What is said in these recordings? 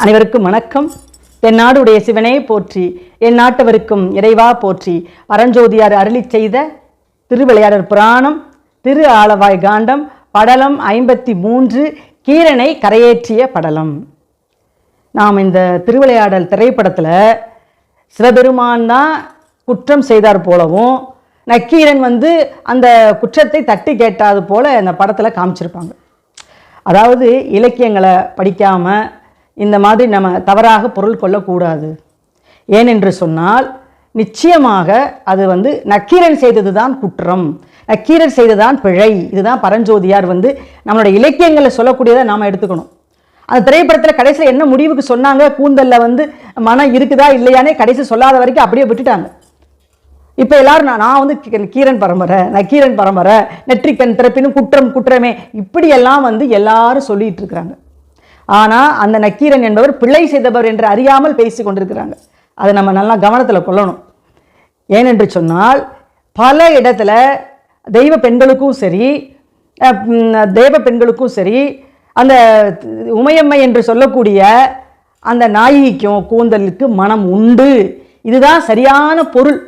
அனைவருக்கும் வணக்கம். என் நாடுடைய சிவனே போற்றி என் நாட்டவருக்கும் இறைவா போற்றி. பரஞ்சோதியார் அருளி செய்த திருவிளையாடற் புராணம் திரு ஆலவாய் காண்டம் படலம் ஐம்பத்தி மூன்று கீரனை கரையேற்றிய படலம். நாம் இந்த திருவிளையாடல் திரைப்படத்தில் சிவபெருமான் தான் குற்றம் செய்தார் போலவும் நக்கீரன் வந்து அந்த குற்றத்தை தட்டி கேட்டாது போல இந்த படத்தில் காமிச்சிருப்பாங்க. அதாவது இலக்கியங்களை படிக்காமல் இந்த மாதிரி நம்ம தவறாக பொருள் கொள்ளக்கூடாது. ஏனென்று சொன்னால் நிச்சயமாக அது வந்து நக்கீரன் செய்தது தான் குற்றம். நக்கீரன் செய்ததுதான் பிழை. இதுதான் பரஞ்சோதியார் வந்து நம்மளுடைய இலக்கியங்களை சொல்லக்கூடியதை நாம் எடுத்துக்கணும். அந்த திரைப்படத்தில் கடைசியில் என்ன முடிவுக்கு சொன்னாங்க? கூந்தலில் வந்து மனம் இருக்குதா இல்லையானே கடைசி சொல்லாத வரைக்கும் அப்படியே விட்டுட்டாங்க. இப்போ எல்லாரும் நான் நான் வந்து கீ- கீரன் பரம்பரை நக்கீரன் பரம்பரை நெற்றிக்கண் திறப்பினும் குற்றம் குற்றமே. இப்படியெல்லாம் வந்து எல்லாரும் சொல்லிகிட்டு இருக்கிறாங்க. ஆனால் அந்த நக்கீரன் என்பவர் பிழை செய்தவர் என்று அறியாமல் பேசி கொண்டிருக்கிறாங்க. அதை நம்ம நல்லா கவனத்தில் கொள்ளணும். ஏனென்று சொன்னால் பல இடத்துல தெய்வ பெண்களுக்கும் சரி தெய்வ பெண்களுக்கும் சரி அந்த உமையம்மை என்று சொல்லக்கூடிய அந்த நாயகிக்கும் கூந்தலுக்கு மனம் உண்டு. இதுதான் சரியான பொருள்.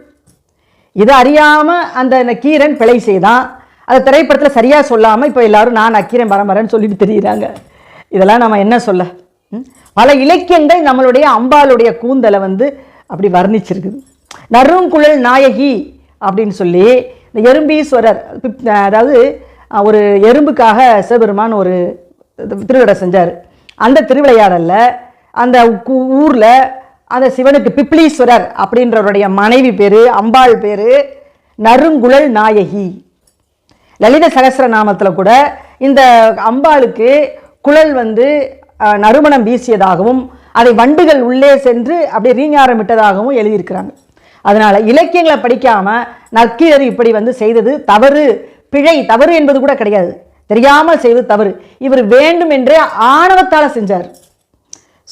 இதை அறியாமல் அந்த நக்கீரன் பிழை செய்தான். அந்த திரைப்படத்தில் சரியாக சொல்லாமல் இப்போ எல்லாரும் நான் நக்கீரன் பரம்பரைன்னு சொல்லிட்டு தெரியுறாங்க. இதெல்லாம் நம்ம என்ன சொல்ல? பல இலக்கியங்கள் நம்மளுடைய அம்பாளுடைய கூந்தலை வந்து அப்படி வர்ணிச்சிருக்குது. நறுங்குழல் நாயகி அப்படின்னு சொல்லி இந்த எறும்பீஸ்வரர் அதாவது ஒரு எறும்புக்காக சிவபெருமான் ஒரு திருவிழா செஞ்சார். அந்த திருவிளையாடல்ல அந்த கு- அந்த சிவனுக்கு பிப்ளீஸ்வரர் அப்படின்றவருடைய மனைவி பேர் அம்பாள் பேர் நறுங்குழல் நாயகி. லலித நாமத்தில் கூட இந்த அம்பாளுக்கு குழல் வந்து நறுமணம் வீசியதாகவும் அதை வண்டுகள் உள்ளே சென்று அப்படியே ரீங்காரம் விட்டதாகவும் எழுதியிருக்கிறாங்க. அதனால் இலக்கியங்களை படிக்காமல் நக்கீரர் இப்படி வந்து செய்தது தவறு பிழை தவறு என்பது கூட கிடையாது. தெரியாமல் செய்தது தவறு. இவர் வேண்டும் என்றே ஆணவத்தால் செஞ்சார்.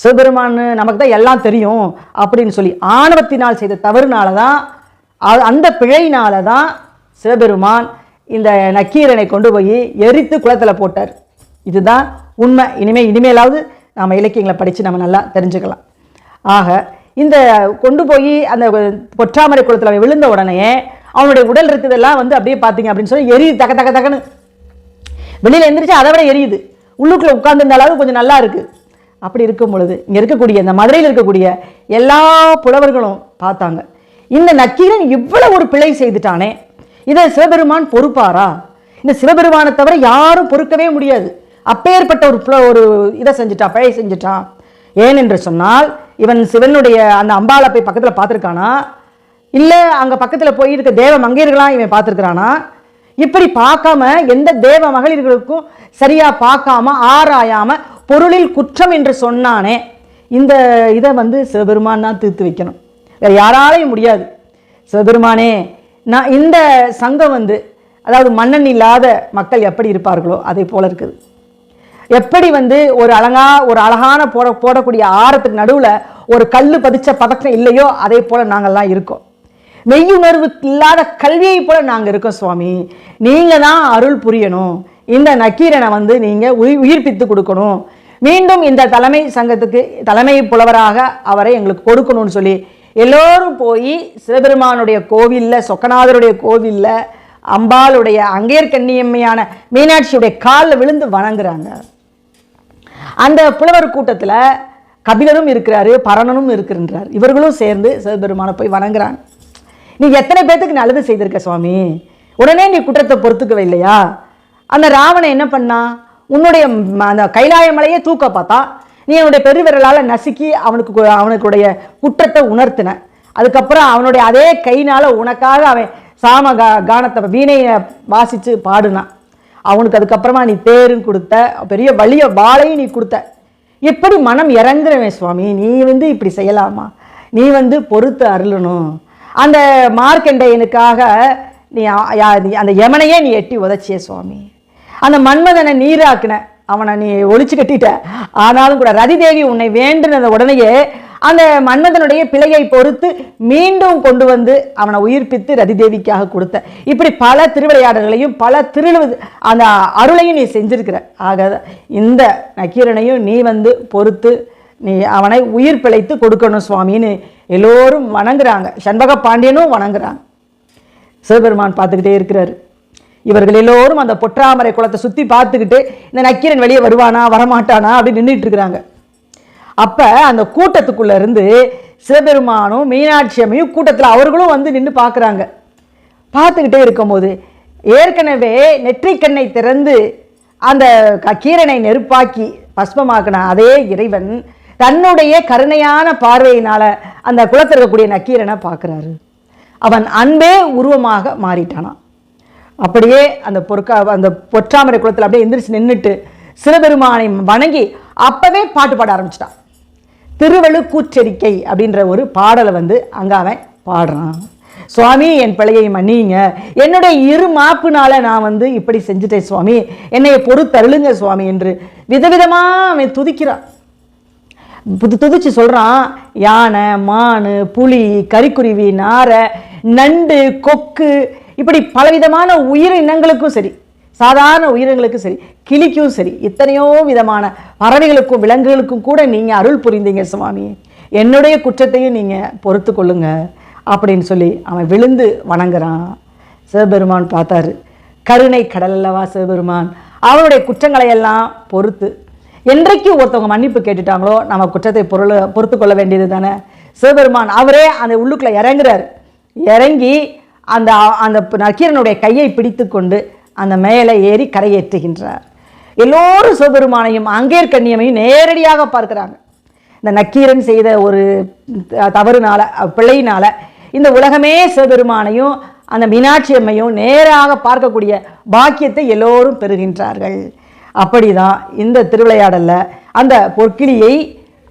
சிவபெருமான் நமக்கு தான் எல்லாம் தெரியும் அப்படின்னு சொல்லி ஆணவத்தினால் செய்த தவறுனால தான் அந்த பிழையினால தான் சிவபெருமான் இந்த நக்கீரனை கொண்டு போய் எரித்து குளத்தில் போட்டார். இதுதான் உண்மை. இனிமே இனிமேலாவது நாம் இலக்கியங்களை படித்து நம்ம நல்லா தெரிஞ்சுக்கலாம். ஆக இந்த கொண்டு போய் அந்த பொற்றாமரை குளத்தில் அவன் விழுந்த உடனே அவனுடைய உடல் இருக்குதெல்லாம் வந்து அப்படியே பார்த்தீங்க அப்படின்னு சொல்லி எரியுது தக்க தக்க தகன்னு. வெளியில் எந்திரிச்சு அதை விட எரியுது. உள்ளுக்குள்ளே உட்கார்ந்துருந்தாலும் கொஞ்சம் நல்லா இருக்குது அப்படி இருக்கும் பொழுது இங்கே இருக்கக்கூடிய இந்த மதுரையில் இருக்கக்கூடிய எல்லா புலவர்களும் பார்த்தாங்க. இந்த நக்கீரன் இவ்வளோ ஒரு பிழை செய்துட்டானே. இதை சிவபெருமான் பொறுப்பாரா? இந்த சிவபெருமானை தவிர யாரும் பொறுக்கவே முடியாது. அப்பேற்பட்ட ஒரு ஒரு இதை செஞ்சுட்டான் பிழை செஞ்சுட்டான். ஏனென்று சொன்னால் இவன் சிவனுடைய அந்த அம்பாளை போய் பக்கத்தில் பார்த்துருக்கானா? இல்லை அங்கே பக்கத்தில் போய் இருக்க தேவ மங்கையர்களாம் இவன் பார்த்துருக்கிறானா? இப்படி பார்க்காம எந்த தேவ மகளிர்களுக்கும் சரியாக பார்க்காம ஆராயாம பொருளில் குற்றம் என்று சொன்னானே இந்த இதை வந்து சிவபெருமான் தான் தீர்த்து வைக்கணும். வேற யாராலையும் முடியாது. சிவபெருமானே நான் இந்த சங்கம் வந்து அதாவது மன்னன் இல்லாத மக்கள் எப்படி இருப்பார்களோ அதே போல இருக்குது. எப்படி வந்து ஒரு அழகா ஒரு அழகான போட போடக்கூடிய ஆரத்துக்கு நடுவில் ஒரு கல் பதிச்ச பதக்கம் இல்லையோ அதே போல் நாங்கள்லாம் இருக்கோம். மெய்யுணர்வு இல்லாத கல்வியை போல நாங்கள் இருக்கோம் சுவாமி. நீங்கள் தான் அருள் புரியணும். இந்த நக்கீரனை வந்து நீங்கள் உயிர் உயிர்ப்பித்து கொடுக்கணும். மீண்டும் இந்த தலைமை சங்கத்துக்கு தலைமை புலவராக அவரை எங்களுக்கு கொடுக்கணும்னு சொல்லி எல்லோரும் போய் சிவபெருமானுடைய கோவிலில் சொக்கநாதருடைய கோவிலில் அம்பாளுடைய அங்கேற்கண்ணியம்மையான மீனாட்சியுடைய காலில் விழுந்து வணங்குறாங்க. அந்த புலவர் கூட்டத்தில் கபிலரும் இருக்கிறாரு பரணனும் இருக்கிறார் இவர்களும் சேர்ந்து சிவபெருமானை போய் வணங்குறாங்க. நீ எத்தனை பேர்த்துக்கு நல்லது செய்திருக்க சுவாமி? உடனே நீ குற்றத்தை பொறுத்துக்கவே இல்லையா? அந்த ராவணன் என்ன பண்ணா? உன்னுடைய அந்த கைலாய மலையை தூக்க பார்த்தா நீ அவனுடைய பெருவிரலால் நசுக்கி அவனுக்கு அவனுக்குடைய குற்றத்தை உணர்த்தின. அதுக்கப்புறம் அவனுடைய அதே கைனால் உனக்காக அவன் சாம கா கானத்தை வீணையை வாசித்து பாடுனான் அவனுக்கு அதுக்கப்புறமா நீ தேரும் கொடுத்த பெரிய வலிய வாளையும் நீ கொடுத்த. எப்படி மனம் இறங்குறவன் சுவாமி? நீ வந்து இப்படி செய்யலாமா? நீ வந்து பொறுத்து அருளணும். அந்த மார்க்கண்டையனுக்காக நீ அந்த யமனையே நீ எட்டி உதச்சிய சுவாமி. அந்த மன்மதனை நீராக்குன. அவனை நீ ஒழிச்சு கட்டிட்ட. ஆனாலும் கூட ரதிதேவி உன்னை வேண்டுனத உடனேயே அந்த மன்மதனுடைய பிழையை பொறுத்து மீண்டும் கொண்டு வந்து அவனை உயிர்ப்பித்து ரதிதேவிக்காக கொடுத்த. இப்படி பல திருவிளையாடல்களையும் பல திரு அந்த அருளையும் நீ செஞ்சிருக்கிற. ஆக இந்த நக்கீரனையும் நீ வந்து பொறுத்து நீ அவனை உயிர் பிழைத்து கொடுக்கணும் சுவாமின்னு எல்லோரும் வணங்குறாங்க. சண்பக பாண்டியனும் வணங்குறாங்க. சிவபெருமான் பார்த்துக்கிட்டே இருக்கிறாரு. இவர்கள் எல்லோரும் அந்த பொற்றாமரை குளத்தை சுற்றி பார்த்துக்கிட்டு இந்த நக்கீரன் வெளியே வருவானா? வரமாட்டானா? அப்படின்னு நின்றுட்டு இருக்கிறாங்க. அப்போ அந்த கூட்டத்துக்குள்ளே இருந்து சிவபெருமானும் மீனாட்சி அம்மையும் கூட்டத்தில் அவர்களும் வந்து நின்று பார்க்குறாங்க பார்த்துக்கிட்டே இருக்கும்போது ஏற்கனவே நெற்றிக்கண்ணை திறந்து அந்த க- கீரனை நெருப்பாக்கி பஸ்மமாக்கின அதே இறைவன் தன்னுடைய கருணையான பார்வையினால் அந்த குளத்தில் இருக்கக்கூடிய நக்கீரனை பார்க்குறாரு அவன் அன்பே உருவமாக மாறிட்டானான் அப்படியே அந்த பொற்கா அந்த பொற்றாமரை குளத்தில் அப்படியே எந்திரிச்சு நின்றுட்டு சிவபெருமானை வணங்கி அப்போவே பாட்டு பாட ஆரம்பிச்சிட்டான். திருவழுக்கூற்றறிக்கை அப்படின்ற ஒரு பாடலை வந்து அங்கே அவன் பாடுறான். சுவாமி என் பிழையை மன்னிங்க. என்னுடைய இரு மாப்புனால நான் வந்து இப்படி செஞ்சுட்டேன் சுவாமி. என்னை பொறுத்தருளுங்க சுவாமி என்று விதவிதமாக அவன் துதிக்கிறான். புது துதிச்சு சொல்கிறான் யானை மானு புலி கரிக்குருவி நாரை நண்டு கொக்கு இப்படி பலவிதமான உயிரினங்களுக்கும் சரி. சாதாரண உயிரினங்களுக்கும் சரி கிளிக்கும் சரி இத்தனையோ விதமான பறவைகளுக்கும் விலங்குகளுக்கும் கூட நீங்கள் அருள் புரிந்தீங்க சுவாமி. என்னுடைய குற்றத்தையும் நீங்கள் பொறுத்து கொள்ளுங்க அப்படின்னு சொல்லி அவன் விழுந்து வணங்குறான். சிவபெருமான் பார்த்தாரு. கருணை கடல் அல்லவா சிவபெருமான்? அவனுடைய குற்றங்களை எல்லாம் பொறுத்து. என்றைக்கு ஒருத்தவங்க மன்னிப்பு கேட்டுட்டாங்களோ நம்ம குற்றத்தை பொருள் பொறுத்து கொள்ள வேண்டியது தானே. சிவபெருமான் அவரே அந்த உள்ளுக்குள்ளே இறங்குறாரு. இறங்கி அந்த அந்த நக்கீரனுடைய கையை பிடித்து கொண்டு அந்த மேலே ஏறி கரையேற்றுகின்றார். எல்லோரும் சிவபெருமானையும் அங்கேற்கண்ணியமையும் நேரடியாக பார்க்குறாங்க. இந்த நக்கீரன் செய்த ஒரு தவறுனால பிழையினால இந்த உலகமே சிவபெருமானையும் அந்த மீனாட்சி அம்மையும் நேராக பார்க்கக்கூடிய பாக்கியத்தை எல்லோரும் பெறுகின்றார்கள். அப்படிதான் இந்த திருவிளையாடலில் அந்த பொற்கிளியை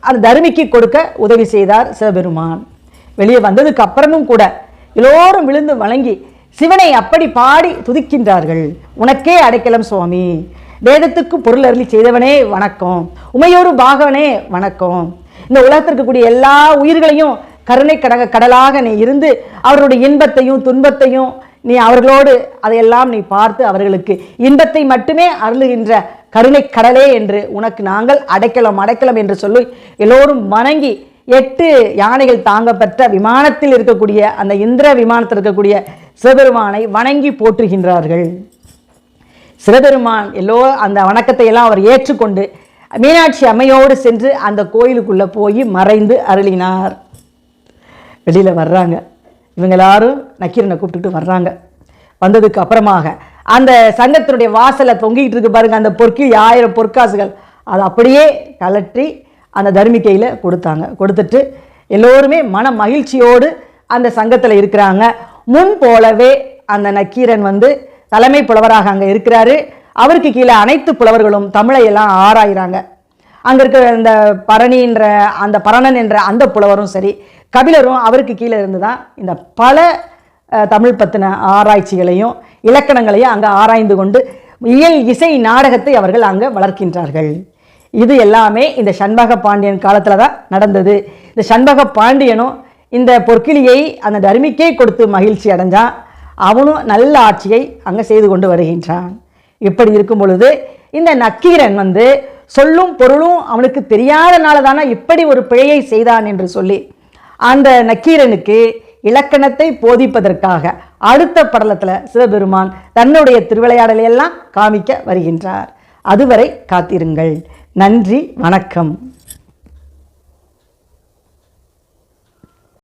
அந்த தருமிக்கு கொடுக்க உதவி செய்தார் சிவபெருமான். வெளியே வந்ததுக்கு அப்புறமும் கூட எல்லோரும் விழுந்து வணங்கி சிவனை அப்படி பாடி துதிக்கின்றார்கள். உனக்கே அடைக்கலம் சுவாமி. வேதத்துக்கு பொருள் அருளி செய்தவனே வணக்கம். உமையொரு பாகவனே வணக்கம். இந்த உலகத்தில் இருக்கக்கூடிய எல்லா உயிர்களையும் கருணை கடக கடலாக நீ இருந்து அவர்களுடைய இன்பத்தையும் துன்பத்தையும் நீ அவர்களோடு அதையெல்லாம் நீ பார்த்து அவர்களுக்கு இன்பத்தை மட்டுமே அருளுகின்ற கருணை கடலே என்று உனக்கு நாங்கள் அடைக்கலம் அடைக்கலம் என்று சொல்லி எல்லோரும் வணங்கி எட்டு யானைகள் தாங்கப்பெற்ற விமானத்தில் இருக்கக்கூடிய அந்த இந்திர விமானத்தில் இருக்கக்கூடிய சிவபெருமானை வணங்கி போற்றுகின்றார்கள். சிவபெருமான் எல்லோ அந்த வணக்கத்தை எல்லாம் அவர் ஏற்றுக்கொண்டு மீனாட்சி அம்மையோடு சென்று அந்த கோயிலுக்குள்ளே போய் மறைந்து அருளினார். வெளியில் வர்றாங்க. இவங்க எல்லாரும் நக்கீரனை கூப்பிட்டுட்டு வர்றாங்க. வந்ததுக்கு அப்புறமாக அந்த சங்கத்தினுடைய வாசலை தொங்கிட்டு இருக்கு பாருங்கள் அந்த பொற்கி ஆயிரம் பொற்காசுகள். அதை அப்படியே கலற்றி அந்த தர்மிக்கையில் கொடுத்தாங்க. கொடுத்துட்டு எல்லோருமே மன மகிழ்ச்சியோடு அந்த சங்கத்தில் இருக்கிறாங்க. முன் போலவே அந்த நக்கீரன் வந்து தலைமை புலவராக அங்கே இருக்கிறாரு. அவருக்கு கீழே அனைத்து புலவர்களும் தமிழை எல்லாம் ஆராயிறாங்க. அங்கே இருக்கிற அந்த பரணின்ற அந்த பரணன் என்ற அந்த புலவரும் சரி கபிலரும் அவருக்கு கீழே இருந்து தான் இந்த பல தமிழ் பற்றின ஆராய்ச்சிகளையும் இலக்கணங்களையும் அங்கே ஆராய்ந்து கொண்டு இயல் இசை நாடகத்தை அவர்கள் அங்கே வளர்க்கின்றார்கள். இது எல்லாமே இந்த சண்பக பாண்டியன் காலத்தில் தான் நடந்தது. இந்த சண்பக பாண்டியனும் இந்த பொற்கிளியை அந்த தர்மிக்கே கொடுத்து மகிழ்ச்சி அடைஞ்சான் அவனும் நல்ல ஆட்சியை அங்கே செய்து கொண்டு வருகின்றான். இப்படி இருக்கும் பொழுது இந்த நக்கீரன் வந்து சொல்லும் பொருளும் அவனுக்கு தெரியாதனால தானே இப்படி ஒரு பிழையை செய்தான் என்று சொல்லி அந்த நக்கீரனுக்கு இலக்கணத்தை போதிப்பதற்காக அடுத்த படலத்தில் சிவபெருமான் தன்னுடைய திருவிளையாடலை எல்லாம் காமிக்க வருகின்றார். அதுவரை காத்திருங்கள். நன்றி வணக்கம்.